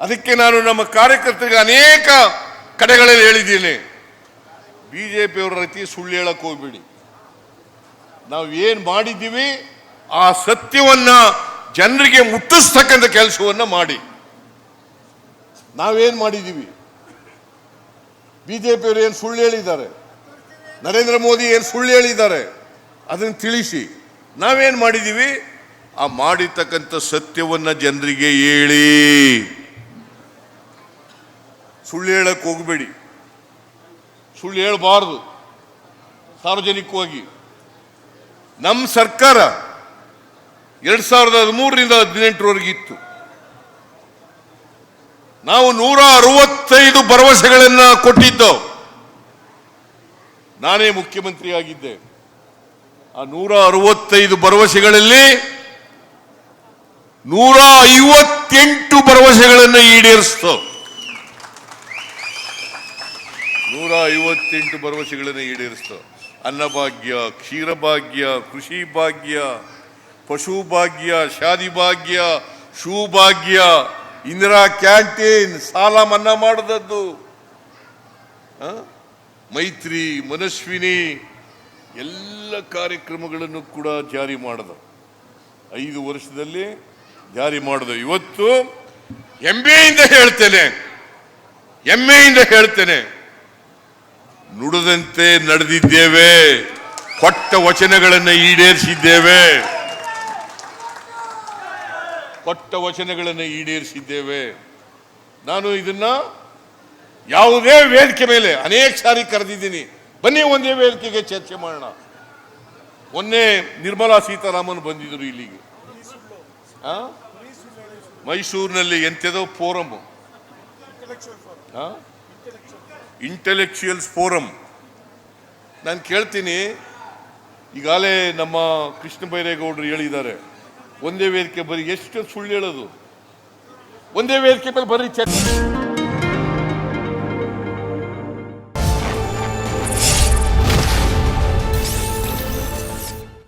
ಅದಕ್ಕೆ ನಾನು ನಮ್ಮ ಕಾರ್ಯಕರ್ತರಿಗೆ ಅನೇಕ ಕಡೆಗಳಲ್ಲಿ ಹೇಳಿದ್ದೀನಿ. ಪಿಯವರ ರೀತಿ ಸುಳ್ಳು ಹೇಳಕ್ಕೆ ಹೋಗ್ಬೇಡಿ. ನಾವು ಏನ್ ಮಾಡಿದ್ದೀವಿ, ಆ ಸತ್ಯವನ್ನ ಜನರಿಗೆ ಮುಟ್ಟಿಸ್ತಕ್ಕಂಥ ಕೆಲಸವನ್ನ ಮಾಡಿ. ನಾವೇನು ಮಾಡಿದ್ದೀವಿ? ಬಿ ಜೆ ಪಿಯವರು ಏನು ಸುಳ್ಳು ಹೇಳಿದ್ದಾರೆ? ನರೇಂದ್ರ ಮೋದಿ ಏನು ಸುಳ್ಳು ಹೇಳಿದ್ದಾರೆ? ಅದನ್ನು ತಿಳಿಸಿ. ನಾವೇನು ಮಾಡಿದ್ದೀವಿ? ಆ ಮಾಡಿರ್ತಕ್ಕಂಥ ಸತ್ಯವನ್ನ ಜನರಿಗೆ ಹೇಳಿ. ಸುಳ್ಳು ಹೇಳಕ್ಕೆ ಹೋಗಬೇಡಿ. ಸುಳ್ಳು ಹೇಳಬಾರ್ದು. ಸಾರ್ವಜನಿಕವಾಗಿ. ನಮ್ಮ ಸರ್ಕಾರ ಎರಡು ಸಾವಿರದ ಹದಿಮೂರರಿಂದ ಹದಿನೆಂಟರವರೆಗೆ ಇತ್ತು. ನಾವು ನೂರ ಅರವತ್ತೈದು ಭರವಸೆಗಳನ್ನ ಕೊಟ್ಟಿದ್ದೋ. ನಾನೇ ಮುಖ್ಯಮಂತ್ರಿ ಆಗಿದ್ದೆ. ಆ ನೂರ ಅರವತ್ತೈದು ಭರವಸೆಗಳಲ್ಲಿ ನೂರ ಐವತ್ತೆಂಟು ಭರವಸೆಗಳನ್ನು ಈಡೇರಿಸ್ತು. ನೂರ ಐವತ್ತೆಂಟು ಭರವಸೆಗಳನ್ನು ಈಡೇರಿಸ್ತು. ಅನ್ನಭಾಗ್ಯ, ಕ್ಷೀರಭಾಗ್ಯ ಕೃಷಿ ಭಾಗ್ಯ ಪಶು ಭಾಗ್ಯ ಶಾದಿ ಭಾಗ್ಯ ಶೂ ಭಾಗ್ಯ ಇಂದಿರಾ ಕ್ಯಾಂಟೀನ್ ಸಾಲ ಮನ್ನಾ ಮಾಡಿದದ್ದು? ಮೈತ್ರಿ, ಮನಸ್ವಿನಿ, ಎಲ್ಲ ಕಾರ್ಯಕ್ರಮಗಳನ್ನು ಕೂಡ ಜಾರಿ ಮಾಡಿದ. ಐದು ವರ್ಷದಲ್ಲಿ ಜಾರಿ ಮಾಡಿದ. ಇವತ್ತು ಹೆಮ್ಮೆಯಿಂದ ಹೇಳ್ತೇನೆ. ಹೆಮ್ಮೆಯಿಂದ ಹೇಳ್ತೇನೆ. ನುಡಿದಂತೆ ನಡೆದಿದ್ದೇವೆ, ಕೊಟ್ಟ ವಚನಗಳನ್ನು ಈಡೇರಿಸಿದ್ದೇವೆ. ಕೊಟ್ಟ ವಚನಗಳನ್ನು ಈಡೇರಿಸಿದ್ದೇವೆ. ನಾನು ಇದನ್ನ ಯಾವುದೇ ವೇದಿಕೆ ಮೇಲೆ, ಅನೇಕ ಸಾರಿ ಕರೆದಿದ್ದೀನಿ. ಬನ್ನಿ ಒಂದೇ ವೇದಿಕೆಗೆ ಚರ್ಚೆ ಮಾಡೋಣ. ಮೊನ್ನೆ ನಿರ್ಮಲಾ ಸೀತಾರಾಮನ್ ಬಂದಿದ್ರು ಇಲ್ಲಿಗೆ? ಮೈಸೂರಿನಲ್ಲಿ ಎಂತೆದೋ ಫೋರಮ್. ಇಂಟೆಲೆಕ್ಚುಯಲ್ಸ್ ಫೋರಂ ನಾನು ಕೇಳ್ತೀನಿ, ಈಗಾಗಲೇ ನಮ್ಮ ಕೃಷ್ಣ ಬೈರೇಗೌಡರು ಹೇಳಿದ್ದಾರೆ, ಒಂದೇ ವೇದಿಕೆ ಬರೀ ಎಷ್ಟು ಸುಳ್ಳು ಹೇಳೋದು? ಒಂದೇ ವೇದಿಕೆ ಮೇಲೆ ಬರೀ ಚರ್ಚೆ.